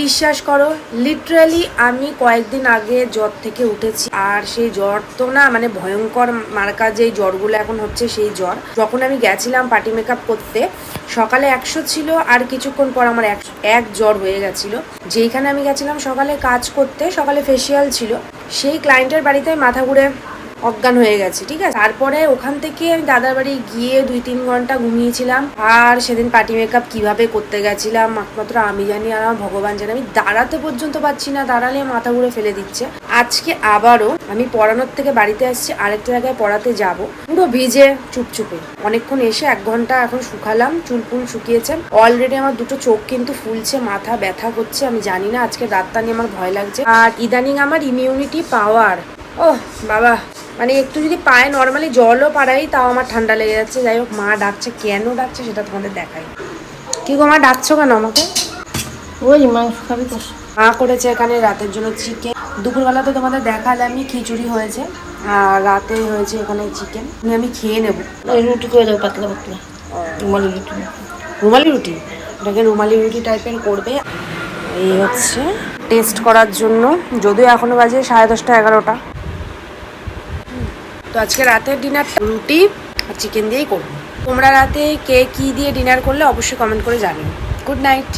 বিশ্বাস করো লিটারালি আমি কয়েকদিন আগে জ্বর থেকে উঠেছি। আর সেই জ্বর তো না মানে ভয়ঙ্কর মার্কা যেই জ্বরগুলো এখন হচ্ছে সেই জ্বর। যখন আমি গেছিলাম পার্টি মেকআপ করতে, সকালে একশো ছিল আর কিছুক্ষণ পর আমার এক জ্বর হয়ে গেছিল। যেইখানে আমি গেছিলাম সকালে কাজ করতে, সকালে ফেসিয়াল ছিল। সেই ক্লায়েন্টের বাড়িতে মাথা ঘুরে অজ্ঞান হয়ে গেছে, ঠিক আছে? তারপরে ওখান থেকে আমি দাদার বাড়ি গিয়ে দুই তিন ঘণ্টা ঘুমিয়েছিলাম। আর সেদিন পার্টি মেকআপ কীভাবে করতে গেছিলাম, একমাত্র আমি জানি আর আমার ভগবান জানি। আমি দাঁড়াতে পর্যন্ত পারছি না, দাঁড়ালে মাথা ঘুরে ফেলে দিচ্ছে। আজকে আবারও আমি পড়ানোর থেকে বাড়িতে আসছি, আরেকটা জায়গায় পড়াতে যাব। পুরো ভিজে, চুপচুপে। অনেকক্ষণ এসে এক ঘণ্টা এখন শুকালাম, চুল ফুল শুকিয়েছে। অলরেডি আমার দুটো চোখ কিন্তু ফুলছে, মাথা ব্যথা করছে, আমি জানি না, আজকে রাতটা নিয়ে আমার ভয় লাগছে। আর ইদানিং আমার ইমিউনিটি পাওয়ার ও বাবা। মানে একটু যদি পায়ে নর্মালি জলও পাড়াই তাও আমার ঠান্ডা লেগে যাচ্ছে। যাই হোক মা ডাকছে কেন ডাকছে সেটা তোমাদের দেখাই। কি গো মা ডাকছো কেন আমাকে? ওই মাংস খাবি তো। মা করেছে এখানে রাতের জন্য চিকেন দুপুরবেলা তো তোমাদের দেখালামই খিচুড়ি হয়েছে আর রাতে হয়েছে এখানে চিকেন আমি খেয়ে নেব। ওই রুটি করে দেবো পাতলা পাতলা। রুমালি রুটি। রুমালি রুটি? এটাকে রুমালি রুটি টাইপের করবে। এই হচ্ছে টেস্ট করার জন্য। যদিও এখনও বাজে সাড়ে দশটা এগারোটা। তো আজকে রাতের ডিনার রুটি আর চিকেন দিয়েই করব। তোমরা রাতে কে কী দিয়ে ডিনার করলে অবশ্যই কমেন্ট করে জানিও। Good night